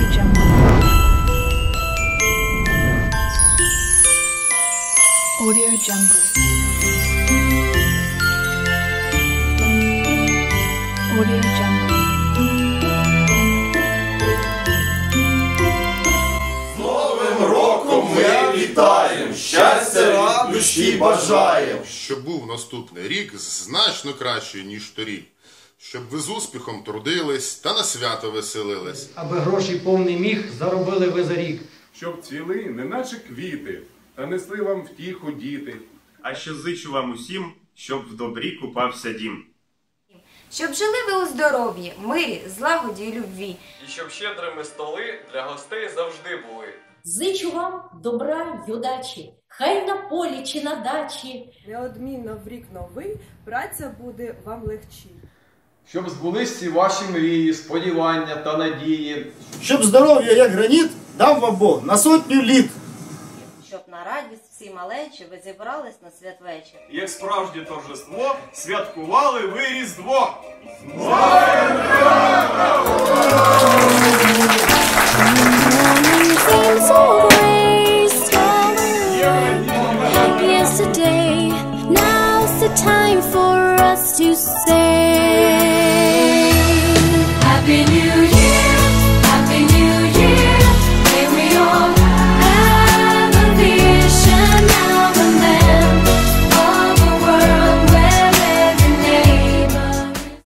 життям. Audio Jungle. Audio Jungle. З Новим роком ми вітаємо! Щастя вам душі бажаємо! Щоб був наступний рік значно кращий, ніж торік. Щоб ви з успіхом трудились та на свято веселились. аби грошей повний міг заробили ви за рік. щоб цвіли, неначе квіти, та несли вам втіху діти. А ще зичу вам усім, щоб в добрі купався дім. Щоб жили ви у здоров'ї, мирі, злагоді і любві. І щоб щедрими столи для гостей завжди були. Зичу вам добра й удачі, хай на полі чи на дачі. Неодмінно в рік новий праця буде вам легчі щоб збулись всі ваші мрії, сподівання та надії, щоб здоров'я, як граніт, дав вам Бог на сотню літ. Щоб на радість всі малечі ви зібрались на святвечір. Як справжнє торжество, святкували ви Різдво. Yesterday, now's the time for us to say.